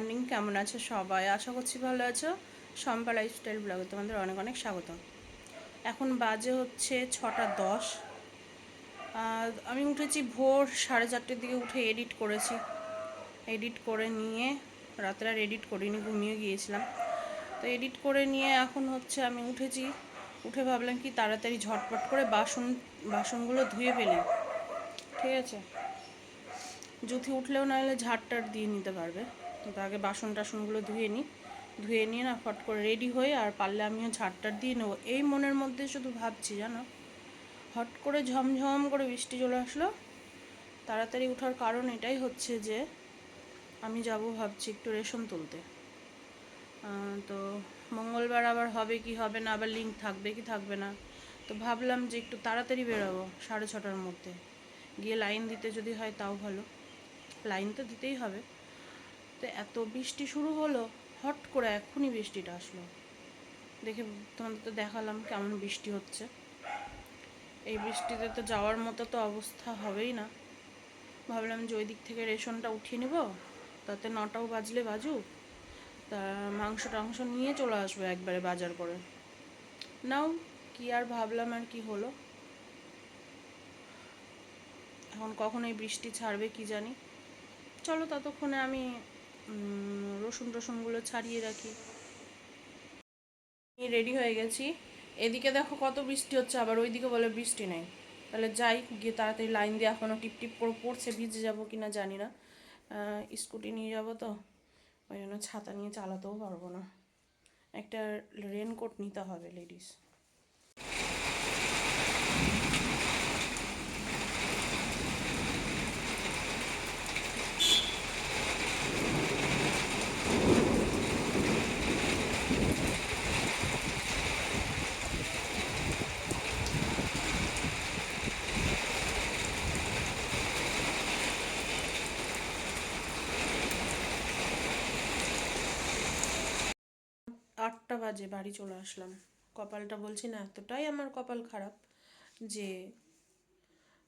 Morning, কেমন আছো সবাই? আশা করছি ভালো আছো। সম্পা লাইফস্টাইল ব্লগে তোমাদের অনেক অনেক স্বাগত। এখন বাজে হচ্ছে ছটা দশ। আমি উঠেছি ভোর সাড়ে চারটের দিকে উঠে এডিট করেছি। এডিট করে নিয়ে রাত্রে আর এডিট করিনি, ঘুমিয়ে গিয়েছিলাম। তো এডিট করে নিয়ে এখন হচ্ছে আমি উঠেছি। উঠে ভাবলাম কি তাড়াতাড়ি ঝটপট করে বাসন, বাসনগুলো ধুয়ে ফেলি। ঠিক আছে? জুথি উঠলেও নাহলে ঝাড় ঝাড়টার দিয়ে নিতে পারবে। তো আগে বাসন টাসনগুলো ধুয়ে নিই। ধুয়ে নিয়ে না ফট করে রেডি হয়ে আর পারলে আমিও ঝাড়টার দিয়ে নেব। এই মনের মধ্যে শুধু ভাবছি জানো? হট করে ঝমঝম করে বৃষ্টি চলে আসলো। তাড়াতাড়ি ওঠার কারণ এটাই হচ্ছে যে, আমি যাব ভাবছি একটু রেশন তুলতে। তো মঙ্গলবার আবার হবে কি হবে না, আবার লিঙ্ক থাকবে কি থাকবে না। তো ভাবলাম যে একটু তাড়াতাড়ি বেরোবো সাড়ে ছটার মধ্যে। গিয়ে লাইন দিতে যদি হয় তাও ভালো। লাইন তো দিতেই হবে। তো এত বৃষ্টি শুরু হলো, হট করে এখনই বৃষ্টিটা আসলো। দেখে তোমাদের তো দেখালাম কেমন বৃষ্টি হচ্ছে। এই বৃষ্টিতে তো যাওয়ার মতো তো অবস্থা হবেই না। ভাবলাম যে ওই দিক থেকে রেশনটা উঠিয়ে নেব, তাতে নটাও বাজলে বাজুক। তা মাংস টাংস নিয়ে চলে আসব একবারে বাজার করে। নাও, কি আর ভাবলাম আর কি হলো। এখন কখন এই বৃষ্টি ছাড়বে কি জানি। চলো ততক্ষণে আমি রসুন টসুনগুলো ছাড়িয়ে রাখি। রেডি হয়ে গেছি। এদিকে দেখো কত বৃষ্টি হচ্ছে, আবার ওইদিকে বলে বৃষ্টি নেই। তাহলে যাই, গিয়ে তাড়াতাড়ি লাইন দিয়ে এখনও টিপ টিপ করে পড়ছে, ভিজে যাব কি না জানি না। স্কুটি নিয়ে যাব তো, ওই জন্য ছাতা নিয়ে চালাতেও পারব না। একটা রেনকোট নিতে হবে লেডিস আটটা বাজে বাড়ি চলে আসলাম। কপালটা বলছি না, এতটাই আমার কপাল খারাপ যে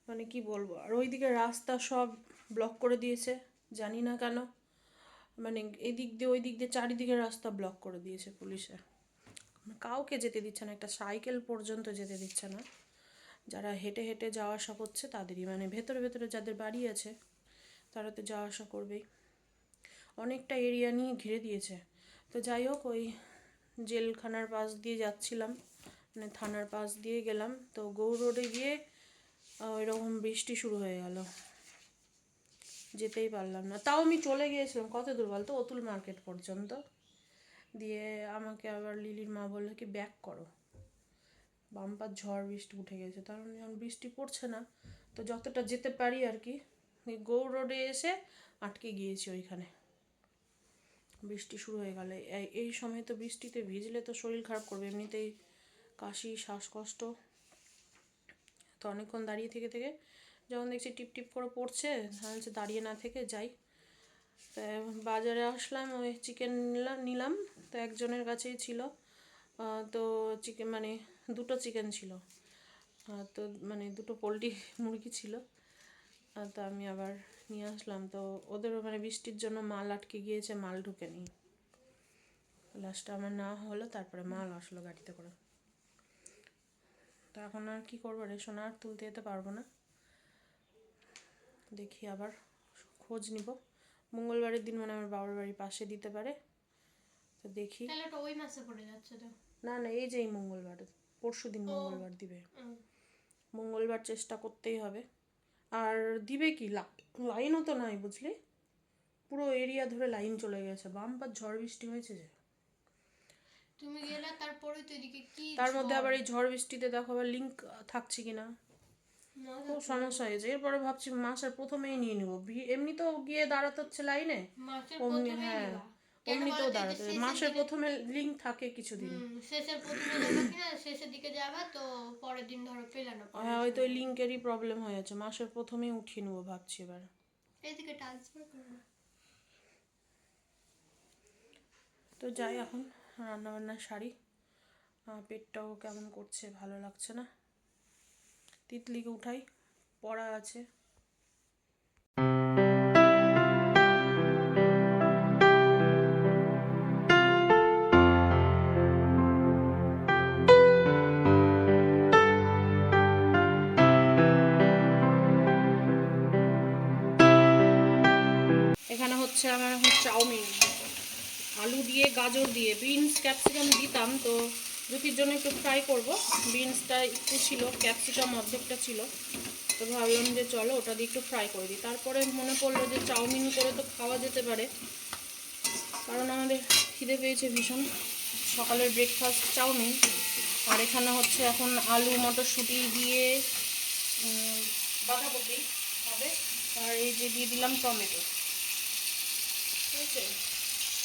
মানে কি বলব, আর ওইদিকে রাস্তা সব ব্লক করে দিয়েছে, জানি না কেন। মানে এদিক দিয়ে ওই দিক দিয়ে চারিদিকে রাস্তা ব্লক করে দিয়েছে পুলিশে। কাউকে যেতে দিচ্ছে না, একটা সাইকেল পর্যন্ত যেতে দিচ্ছে না। যারা হেঁটে হেঁটে যাওয়া আসা করছে, তাদেরই মানে ভেতরে ভেতরে যাদের বাড়ি আছে, তারা তো যাওয়া আসা করবেই। অনেকটা এরিয়া নিয়ে ঘিরে দিয়েছে। তো যাই হোক, ওই জেলখানার পাশ দিয়ে যাচ্ছিলাম। মানে থানার পাশ দিয়ে গেলাম। তো গৌর রোডে গিয়ে ওইরকম বৃষ্টি শুরু হয়ে গেল। যেতেই পারলাম না। তাও আমি চলে গিয়েছিলাম। কত দূর বলতো? অতুল মার্কেট পর্যন্ত। দিয়ে আমাকে আবার লিলির মা বলল কি, ব্যাক করো। বাম্পার ঝড় বৃষ্টি উঠে গেছে। তার মানে যখন বৃষ্টি পড়ছে না। তো যতটা যেতে পারি আর কি। গৌর রোডে এসে আটকে গিয়েছি ওইখানে। বৃষ্টি শুরু হয়ে গেলে। এই সময় তো বৃষ্টিতে ভিজলে তো শরীর খারাপ করবে। এমনিতেই কাশি, শ্বাসকষ্ট। তো অনেকক্ষণ দাঁড়িয়ে থেকে থেকে যখন দেখছি টিপ টিপ করে পড়ছে, তাহলে দাঁড়িয়ে না থেকে যাই। তো বাজারে আসলাম, ওই চিকেন নিলাম। তো একজনের কাছেই ছিল। তো চিকেন মানে দুটো চিকেন ছিল। তো মানে দুটো পোলট্রি মুরগি ছিল। তো আমি আবার নিয়ে আসলাম। তো ওদেরও মানে বৃষ্টির জন্য মাল আটকে গিয়েছে মাল ঢুকে নি লাস্টে আমার না হলো তারপরে মাল আসলো গাড়িতে করে। তো এখন আর কি করব রেশন আর তুলতে যেতে পারব না। দেখি আবার খোঁজ নিব। মঙ্গলবারের দিন মানে আমার বাবার বাড়ির পাশে দিতে পারে। তো দেখি। ওই মাসে পড়ে যাচ্ছে তো? না না এই যে এই মঙ্গলবার পরশু দিন মঙ্গলবার দিবে। মঙ্গলবার চেষ্টা করতেই হবে। আর দিবে কি? লাইনও তো নাই বুঝলি? পুরো এরিয়া ধরে লাইন চলে গেছে। বাম্পার ঝড় বৃষ্টি হয়েছে যে। তুমি গেলে তারপরে তো এদিকে কি তার মধ্যে আবার এই ঝড় বৃষ্টিতে দেখো আবার লিঙ্ক থাকছে কিনা? খুব সমস্যা হয়েছে। এরপরে ভাবছি মাসের প্রথমেই নিয়ে নিবো। বি- এমনিতেও গিয়ে দাঁড়াতে হচ্ছে লাইনে হ্যাঁ। যে দাঁড়াতে মাসের প্রথমে লিঙ্ক থাকে কিছুদিন। শেষের প্রথমে যাবে কিনা শেষের দিকে যাবে তো পরের দিন ধরো পেলে হ্যাঁ ওই লিঙ্কেরই প্রবলেম হয়ে যাচ্ছে। মাসের প্রথমেই উঠিয়ে নেব ভাবছি এবার। এদিকে ট্রান্সফার তো যাই এখন রান্নাবান্না সারি আহ, পেটটাও কেমন করছে ভালো লাগছে না। তিতলিকে উঠাই পড়া আছে। আলু দিয়ে, গাজর দিয়ে বিনস ক্যাপসিকাম দিতাম। তো রুটির জন্য একটু ফ্রাই করব। বিনসটা একটু ছিল ক্যাপসিকাম অর্ধেকটা ছিল। তো ভাবলাম যে চলো ওটা দিয়ে একটু ফ্রাই করে দিই। তারপরে মনে পড়ল যে চাউমিন করে তো খাওয়া যেতে পারে। কারণ আমাদের খিদে পেয়েছে ভীষণ। সকালের ব্রেকফাস্ট চাউমিন। আর এখানে হচ্ছে এখন আলু, মটরশুঁটি দিয়ে বাঁধাকপি হবে। আর এই যে দিয়ে দিলাম টমেটো। ঠিক আছে?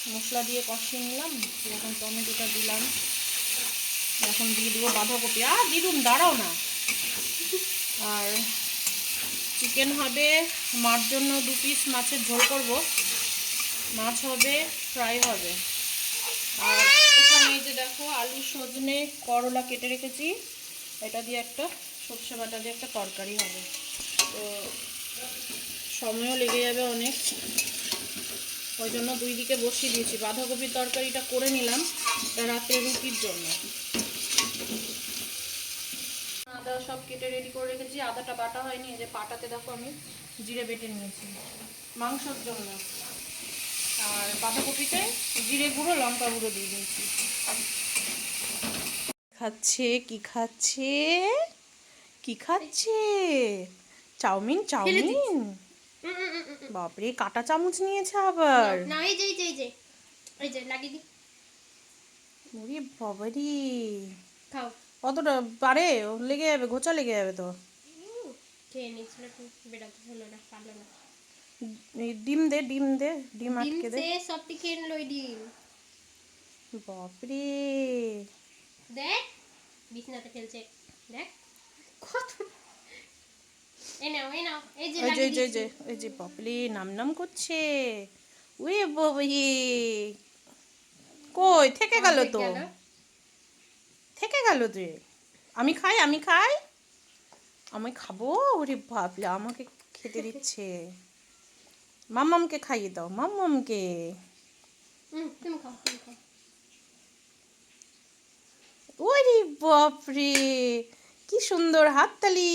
মশলা দিয়ে কষিয়ে নিলাম। এখন টমেটোটা দিলাম। এখন দিয়ে দিব বাঁধাকপি। আর দিদুম দাঁড়াও না। আর চিকেন হবে, মার জন্য দু পিস মাছের ঝোল করব। মাছ হবে ফ্রাই হবে। আর এখানে এই যে দেখো, আলু সজনে করলা কেটে রেখেছি। এটা দিয়ে একটা সর্ষে বাটা দিয়ে একটা তরকারি হবে। তো, সময়ও লেগে যাবে অনেক। ওই জন্য দুই দিকে বসিয়ে দিয়েছি। বাঁধাকপির তরকারিটা করে নিলাম রাত্রে রুটির জন্য। আদা সব কেটে রেডি করে রেখেছি। আদাটা বাটা হয়নি যে পাটাতে দেখো আমি জিরে বেটে নিয়েছি। মাংসর জন্য। আর বাঁধাকপিতে জিরে গুঁড়ো লঙ্কা গুঁড়ো দিয়ে দিয়েছি। খাচ্ছে? কি খাচ্ছে? কি খাচ্ছে? চাউমিন? চাউমিন? বাপরে কাটা চামচ নিয়েছে আবার। না এই যে এই যে এই যে এই যে লাগিয়ে দি ওরে বাবারি। খাও। কতটা পারে লেগে যাবে ঘোচা লেগে যাবে তো। খেয়ে নিচ্ছিল বেড়াতে হলো না পারল না। ডিম দে ডিম দে ডিম ডিম আটকে দে। সে সব থেকে লই ডিম। বাপরে। দেখ বিছনাতে খেলছে দেখ কত এই নাও এই নাও এই যে ওই যে যে যে ওই যে বাপরে নাম নাম করছে। কই থেকে গেল তো? থেকে গেল তুই আমি খাই আমি খাই? আমি খাব? ওরে বাপলে আমাকে খেতে দিচ্ছে। মাম্মামকে খাইয়ে দাও মাম্মামকে। ওরে বাপরে! কি সুন্দর হাততালি।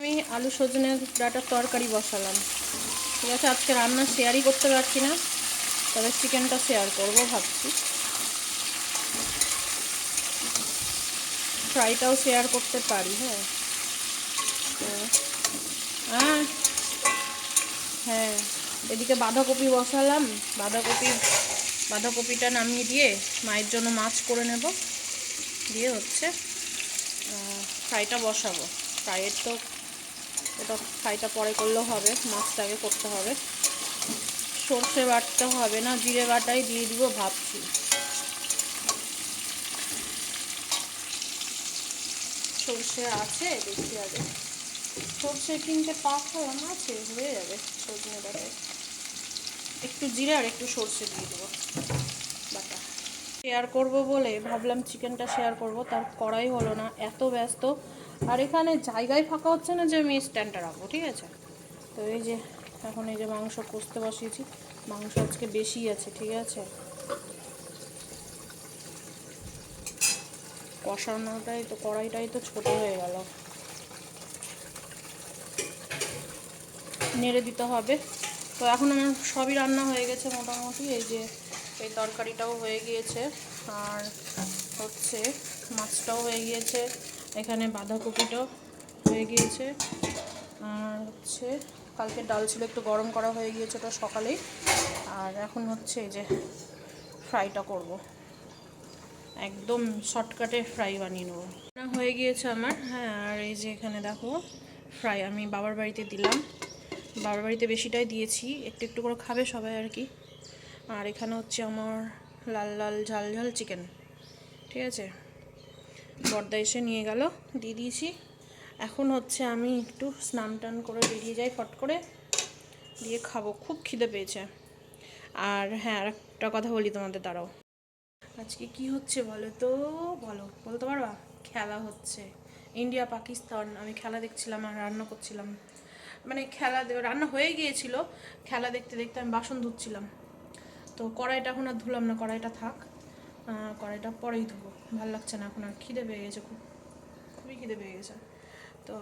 আমি আলু সজনে ডাটার তরকারি বসালাম। ঠিক আছে, আজকে রান্না শেয়ারই করতে পারছি না, তবে চিকেনটা শেয়ার করব ভাবছি। ফ্রাইটাও শেয়ার করতে পারি হ্যাঁ। হ্যাঁ। হ্যাঁ এদিকে বাঁধাকপি বসালাম। বাঁধাকপি বাঁধাকপিটা নামিয়ে দিয়ে মায়ের জন্য মাছ করে নেব। দিয়ে হচ্ছে ফ্রাইটা বসাবো। ফ্রাইয়ের তো ওটা ফ্রাইটা পরে করলেও হবে মাছটা আগে করতে হবে। সর্ষে বাটতে হবে না, জিরে বাটাই দিয়ে দিব ভাবছি। সর্ষে আছে, দেখি আগে। সর্ষে কিনতে পাঠালাম আছে, হয়ে যাবে সজনে বাটায় একটু জিরে আর একটু সর্ষে দিয়ে দেবো। শেয়ার করব বলে ভাবলাম চিকেনটা শেয়ার করব, তার করাই হলো না, এত ব্যস্ত। আর এখানে জায়গায় ফাঁকা হচ্ছে না যে আমি স্ট্যান্ডটা রাখব, ঠিক আছে? তো এই যে, এখন এই যে মাংস কষতে বসিয়েছি, মাংস আজকে বেশি আছে, ঠিক আছে? কষানোটাই তো, কড়াইটাই তো ছোট হয়ে গেল। নেড়ে দিতে হবে। তো এখন আমার সবই রান্না হয়ে গেছে মোটামুটি, এই যে এই তরকারিটাও হয়ে গিয়েছে। আর হচ্ছে মাছটাও হয়ে গিয়েছে। এখানে বাঁধাকপিটাও হয়ে গিয়েছে। আর হচ্ছে কালকে ডাল ছিল, একটু গরম করা হয়ে গিয়েছে ওটা সকালেই। আর এখন হচ্ছে এই যে ফ্রাইটা করব। একদম শর্টকাটে ফ্রাই বানিয়ে নেব। হয়ে গিয়েছে আমার। হ্যাঁ আর এই যে এখানে দেখো, ফ্রাই আমি বাবার বাড়িতে দিলাম। বাবার বাড়িতে বেশিটাই দিয়েছি। একটু একটু করে খাবে সবাই আর কি। আর এখানে হচ্ছে আমার লাল লাল ঝাল ঝাল চিকেন, ঠিক আছে? বর্দা এসে নিয়ে গেল, দিয়ে দিয়েছি। এখন হচ্ছে আমি একটু স্নান টান করে বেরিয়ে যাই ফট করে, দিয়ে খাব। খুব খিদে পেয়েছে। আর হ্যাঁ আর একটা কথা বলি তোমাদের, দাঁড়াও। আজকে কি হচ্ছে বলো তো? বলো, বলতে পারবা? খেলা হচ্ছে। ইন্ডিয়া, পাকিস্তান, আমি খেলা দেখছিলাম আর রান্না করছিলাম। মানে খেলা রান্না হয়ে গিয়েছিল। খেলা দেখতে দেখতে আমি বাসন ধুচ্ছিলাম। তো কড়াইটা এখন আর ধুলাম না, কড়াইটা থাক। কড়াইটা পরেই ধুবো। ভালো লাগছে না এখন, আর খিদে পেয়ে গেছে খুব। খুবই খিদে পেয়ে গেছে। তো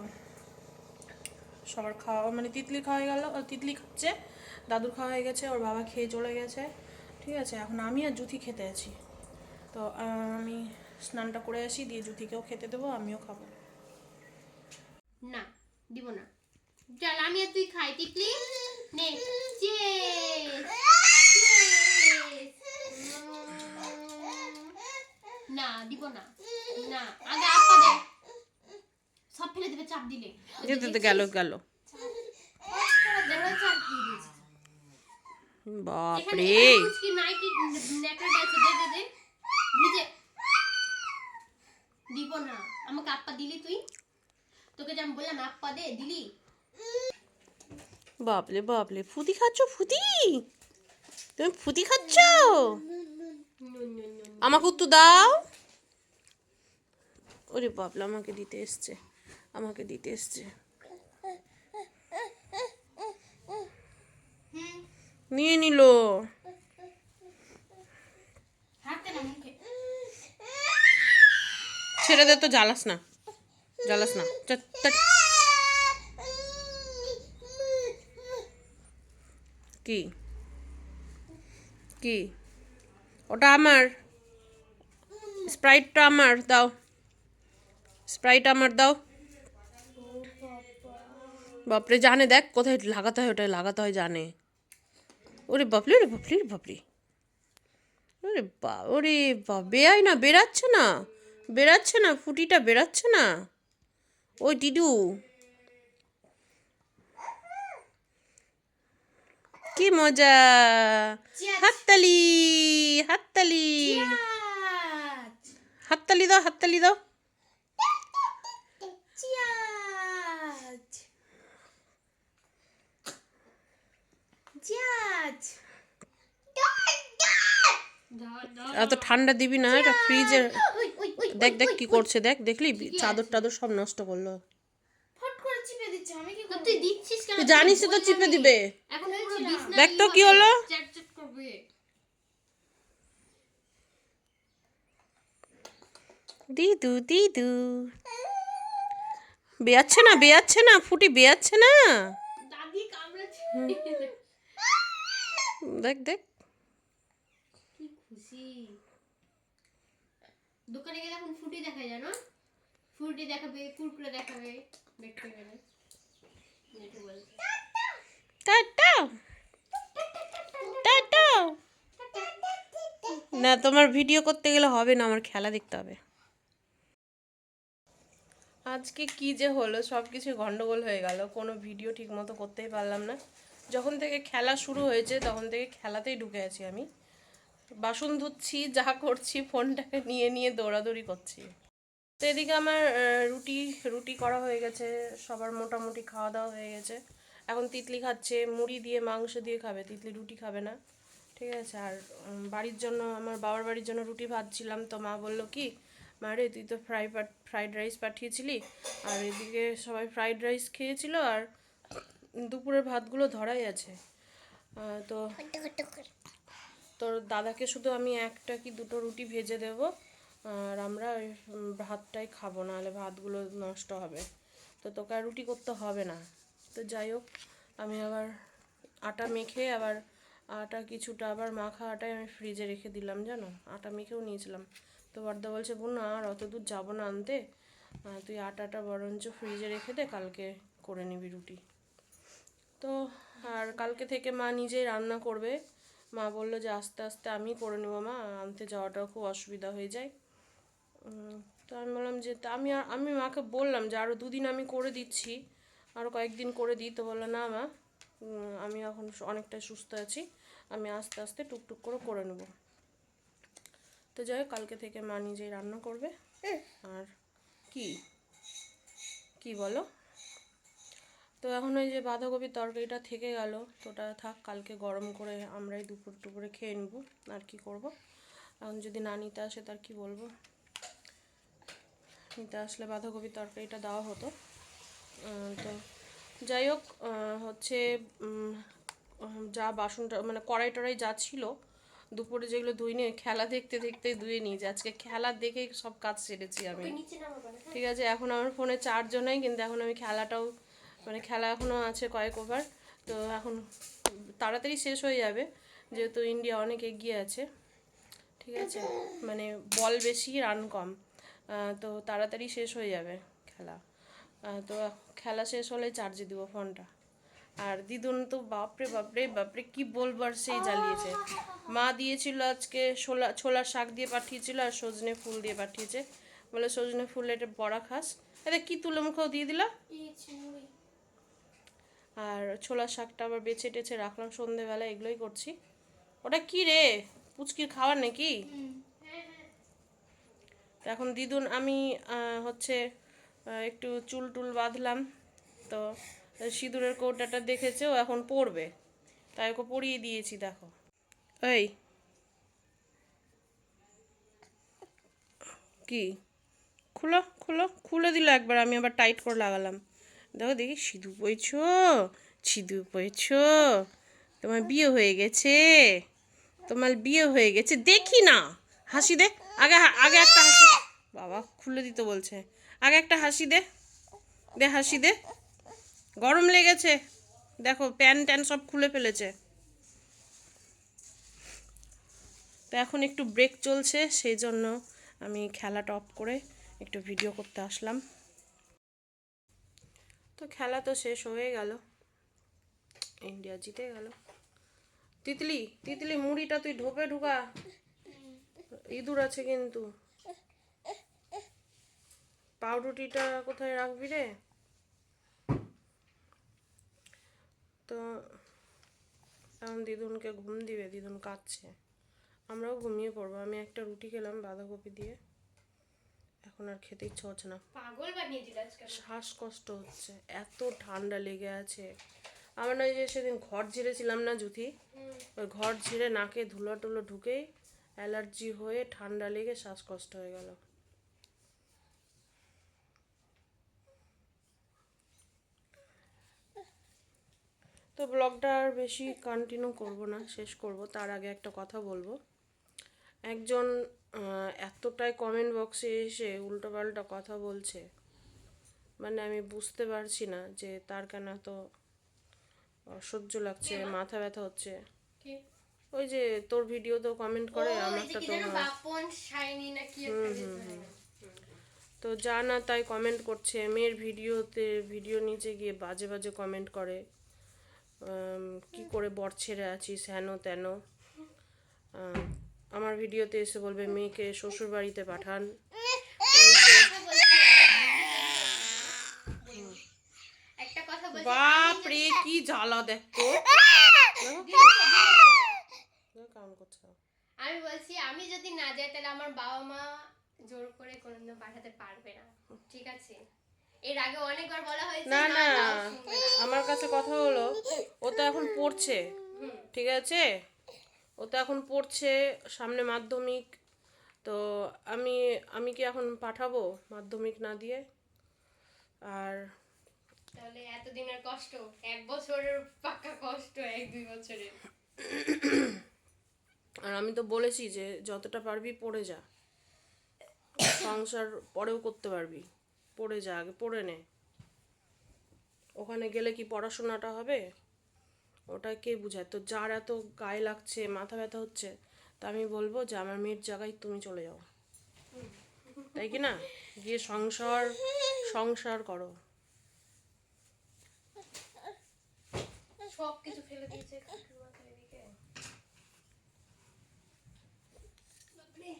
সবার খাওয়া মানে তিতলি খাওয়া হয়ে গেল তিতলি খাচ্ছে, দাদুর খাওয়া হয়ে গেছে, ওর বাবা খেয়ে চলে গেছে। ঠিক আছে, এখন আমি আর জুথি খেতে আছি। তো আমি স্নানটা করে আসি, দিয়ে জুথিকেও খেতে দেবো, আমিও খাব। না, দিব না। চল, আমি আর তুই খাই, তিতলি। নে না দিব না। না আগে আপা দে। সব ফেলে দেবে চাপ দিলে। যেতে তো গেল গেল। বাপরে। এখানে নাইটি আছে দে দে দে। ভিজে। দিব না। আমাকে আপা দিলি তুই? তোকে যে আমি বললাম আপা দে দিলি? বাপলে বাপলে ফুটি খাচ্ছ ফুটি তুমি ফুটি খাচ্ছ? আমাকে একটু দাও। ওরে বাবলা আমাকে দিতে এসছে আমাকে দিতে এসছে। নিয়ে নিল। ছেড়ে দে তো জ্বালাস না জ্বালাস না কি? কি? ওটা আমার স্প্রাইটটা আমার দাও। স্প্রাইট আমার দাও। বাপরে জানে দেখ কোথায় লাগাতে হয় ওটাই লাগাতে হয় জানে। ওরে বাপরে ওরে বাপরে ওরে বাপরে। ওরে বা ওরে বা বেয়াই না বেরাচ্ছে না বেরাচ্ছে না ফুটিটা বেরাচ্ছে না। ওই ডিডু কি মজা। হাততালি হাততালি। হাততালি দাও হাততালি দাও। এত ঠান্ডা দিবি না এটা ওই দেখ দেখ কি করছে দেখ দেখলি চাদর টাদর সব নষ্ট করল। ফট করে চিপে দিচ্ছে আমি কি করব? তুই দিচ্ছিস কেন? তুই জানিস তো চিপে দিবে। দেখ তো কি হলো? চ্যাট চ্যাট করবে। দিদু দিদু। বেয়াচ্ছে না বেয়াচ্ছে না ফুটি বেয়াচ্ছে না। দেখ দেখ। খুশি। দোকানে গেলে এখন ফুটি দেখায় জানো? ফুটি দেখাবে কুরকুরে দেখাবে দেখতে গেলে। না তোমার ভিডিও করতে গেলে হবে না আমার খেলা দেখতে হবে। আজকে কি যে হলো সব কিছু গন্ডগোল হয়ে গেল। কোনো ভিডিও ঠিক মতো করতেই পারলাম না। যখন থেকে খেলা শুরু হয়েছে, তখন থেকে খেলাতেই ঢুকে আছি আমি। বাসন ধুচ্ছি, যা করছি, ফোনটাকে নিয়ে নিয়ে দৌড়াদৌড়ি করছি। তো এদিকে আমার রুটি রুটি করা হয়ে গেছে। সবার মোটামুটি খাওয়া দাওয়া হয়ে গেছে। এখন তিতলি খাচ্ছে, মুড়ি দিয়ে, মাংস দিয়ে খাবে। তিতলি রুটি খাবে না। ঠিক আছে? আর বাড়ির জন্য, আমার বাবার বাড়ির জন্য রুটি ভাজছিলাম। তো মা বলল, কি মা রে তুই তো ফ্রাই ফ্রাইড রাইস পাঠিয়েছিলি। আর এদিকে সবাই ফ্রাইড রাইস খেয়েছিল আর দুপুরের ভাতগুলো ধরাই আছে। তো তোর দাদাকে শুধু আমি একটা কি দুটো রুটি ভেজে দেব, আর আমরা ওই ভাতটাই খাব, নাহলে ভাতগুলো নষ্ট হবে। তো তোকে আর রুটি করতে হবে না। তো যাই হোক, আমি আবার আটা মেখে আবার আটা কিছুটা আবার মাখা আটাই আমি ফ্রিজে রেখে দিলাম, জানো? আটা মেখেও নিয়েছিলাম। তো বর্দা বলছে, বোন, আর অত দূর যাব না আনতে। তুই আটাটা বরঞ্চ ফ্রিজে রেখে দে, কালকে করে নিবি রুটি। তো আর কালকে থেকে মা নিজেই রান্না করবে। মা বলল যে, আস্তে আস্তে আমি করে নেব মা, আনতে যাওয়াটাও খুব অসুবিধা হয়ে যায়। তো আমি বললাম যে আমি আর- আমি মাকে বললাম যে আরও দুদিন আমি করে দিচ্ছি আরও কয়েকদিন করে দিই। তো বলল, না মা আমি এখন অনেকটাই সুস্থ আছি, আমি আস্তে আস্তে টুকটুক করে করে নেব। তো যাই হোক কালকে থেকে মা নিজেই রান্না করবে। আর কি? কি বলো? তো এখন ওই যে বাঁধাকপির তরকারিটা থেকে গেল তো ওটা থাক কালকে গরম করে আমরাই দুপুর টুপুরে খেয়ে নেব আর কি করব? এখন যদি না নিতে আসে তার কি বলব? নিতে আসলে বাঁধাকপির তরকারিটা দেওয়া হতো। তো যাই হোক হচ্ছে যা বাসনটা মানে কড়াই টড়াই যা ছিল দুপুরে যেগুলো ধুই নিয়ে খেলা দেখতে দেখতে ধুয়ে নিয়েছি। আজকে খেলা দেখেই সব কাজ সেরেছি আমি। না ঠিক আছে এখন আমার ফোনে চার্জও নেই কিন্তু এখন আমি খেলাটাও মানে খেলা এখনও আছে কয়েক ওভার তো এখন তাড়াতাড়ি শেষ হয়ে যাবে যেহেতু ইন্ডিয়া অনেক এগিয়ে আছে। ঠিক আছে মানে বল বেশি রান কম। তো তাড়াতাড়ি শেষ হয়ে যাবে খেলা। তো খেলা শেষ হলে চার্জে দিব ফোনটা আর দিদুন তো বাপরে বাপরে বাপরে কি বলবার সেই জ্বালিয়েছে। মা দিয়েছিল আজকে ছোলা ছোলার শাক দিয়ে পাঠিয়েছিল আর সজনে ফুল দিয়ে পাঠিয়েছে। বলে সজনে ফুল এটা বড়া খাস। এটা কি তুলে মুখেও দিয়ে দিলা? আর ছোলার শাকটা আবার বেছে টেছে রাখলাম সন্ধেবেলা এগুলোই করছি। ওটা কি রে? পুচকির খাবার নাকি? তো এখন দিদুন আমি হচ্ছে একটু চুল টুল বাঁধলাম। তো সিঁদুরের কৌটাটা দেখেছে, ও এখন পড়বে। তাই ওকে পরিয়ে দিয়েছি, দেখো। এই। কি? খুলো খুলো, খুলে দিল একবার, আমি আবার টাইট করে লাগালাম। দেখো, দেখি, সিঁদুর পয়েছ সিঁদুর পয়েছ তোমার বিয়ে হয়ে গেছে। তোমার বিয়ে হয়ে গেছে। দেখি না। হাসি দে। আগে আগে একটা হাসি। বাবা, খুলে দিতে বলছে। আগে একটা হাসি দে। দে, হাসি দে। গরম লেগেছে। দেখো, প্যান ট্যান সব খুলে ফেলেছে। তো এখন একটু ব্রেক চলছে, সেই জন্য আমি খেলাটা অফ করে একটু ভিডিও করতে আসলাম। তো খেলা তো শেষ হয়ে গেল। ইন্ডিয়া জিতে গেল। তিতলি তিতলি, মুড়িটা তুই ঢোপে ঢুকা। ইঁদুর আছে কিন্তু। পাউরুটিটা কোথায় রাখবি রে? তো এখন দিদুনকে ঘুম দিবে দিদুন কাঁদছে। আমরাও ঘুমিয়ে পড়ব। আমি একটা রুটি খেলাম বাঁধাকপি দিয়ে। এখন আর খেতে ইচ্ছা হচ্ছে না। পাগল বানিয়ে দিল শ্বাসকষ্ট হচ্ছে এত ঠান্ডা লেগে আছে। আমার ওই যে সেদিন ঘর ঝেড়েছিলাম না জুথি? ওই ঘর ঝেড়ে নাকে ধুলো টুলো ঢুকেই অ্যালার্জি হয়ে ঠান্ডা লেগে শ্বাসকষ্ট হয়ে গেল। তো ব্লগটা আর বেশি কন্টিনিউ করব না শেষ করব তার আগে একটা কথা বলব। একজন এতটাই কমেন্ট বক্সে এসে উল্টোপাল্টা কথা বলছে মানে আমি বুঝতে পারছি না যে তার কেন এত অসহ্য লাগছে মাথা ব্যথা হচ্ছে। ওই যে তোর ভিডিও তো কমেন্ট করে আমারটা তো তো যা না তাই কমেন্ট করছে মেয়ের ভিডিওতে ভিডিও নিচে গিয়ে বাজে বাজে কমেন্ট করে। কি করে বর ছেড়ে আছিস, হেন তেন। আমার ভিডিওতে এসে বলবে, মেয়েকে শ্বশুর বাড়িতে পাঠান। কথা বলছি আমি। একটা কথা বাপ রে কি জ্বালা কাম করছে। আমি বলছি, আমি যদি না যাই, তাহলে আমার বাবা মা জোর করে কোনোদিনও পাঠাতে পারবে না। ঠিক আছে? এর আগে অনেকবার বলা হয়েছে না না। আমার কাছে কথা হলো ও তো এখন পড়ছে ঠিক আছে? ও তো এখন পড়ছে সামনে মাধ্যমিক তো আমি আমি কি এখন পাঠাবো মাধ্যমিক না দিয়ে? আর তাহলে এতদিনের কষ্ট এক বছরের পাক্কা কষ্ট এক দুই বছরের। আর আমি তো বলেছি যে যতটা পারবি পড়ে যা সংসার পরেও করতে পারবি। পড়ে যা আগে পড়ে নে। ওখানে গেলে কি পড়াশোনাটা হবে? ওটা কে বুঝায়? তো যার এত গায়ে লাগছে, মাথা ব্যথা হচ্ছে, তা আমি বলব যে আমার মেয়ের জায়গায় তুমি চলে যাও। তাই কি না? গিয়ে সংসার সংসার করো। সব কিছু ফেলে দিয়েছে কাকুর মাথায় এদিকে বাপরে।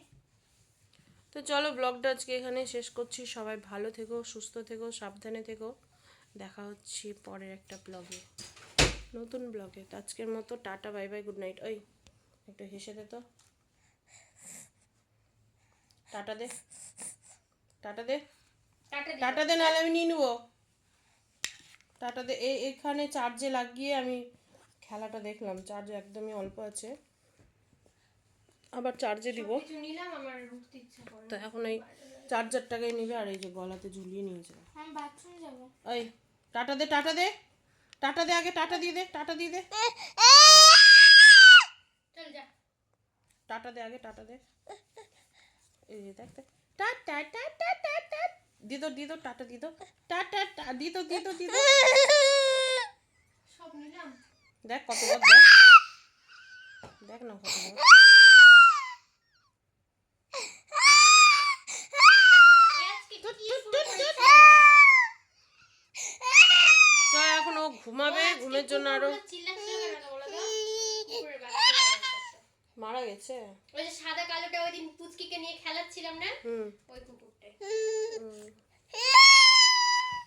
তো চলো ব্লগটা আজকে এখানে শেষ করছি। সবাই ভালো থেকো সুস্থ থেকো সাবধানে থেকো। দেখা হচ্ছে পরের একটা ব্লগে নতুন ব্লগে তো আজকের মতো tata bye bye good night ওই একটু হেসে দে তো। টাটা দে। টাটা দে। টাটা টাটা দে নাহলে আমি নিয়ে নেব। টাটা দে। এই এখানে চার্জে লাগিয়ে আমি খেলাটা দেখলাম। চার্জ একদমই অল্প আছে। আবার চার্জে দিব। নিলাম আমার উঠতে ইচ্ছা করে। তো এখন এই চার্জারটাকে নিবে আর এই যে গলাতে ঝুলিয়ে নিয়ে যাবে আমি বাথরুমে যাব। ওই টাটা দে টাটা দে। টাটা দে আগে টাটা দিয়ে দে টাটা দিয়ে দে। চল যা। টাটা দে আগে টাটা দে। এই যে দেখ দেখ। টাটা টাটা টাটা দিত দিত টাটা দিত টাটা টা দিত দিত দিত সব নিলাম। দেখ কত দেখ। দেখ না কত বড় এ আজকে কি শুরু করেছে? চল এখন ও ঘুমাবে ও আজকে ঘুমের জন্য আরও কুকুরগুলো চিল্লাচ্ছিল কেন তো বলো তো? কুকুরের বাচ্চা মারা গেছে। মারা গেছে ওই যে সাদা কালোটা ওই দিন পুচকিকে নিয়ে খেলাচ্ছিলাম না? ওই কুকুরটাই।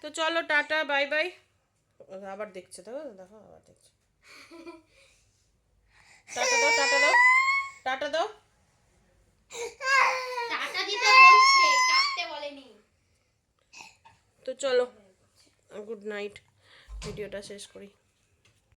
তো চলো টাটা বাই বাই। আবার দেখছে তো দেখো আবার দেখছে। টাটা দাও টাটা দাও টাটা দাও। টাটা দিতে বলছে কাটতে বলেনি। তো চলো গুড নাইট। ভিডিওটা শেষ করি।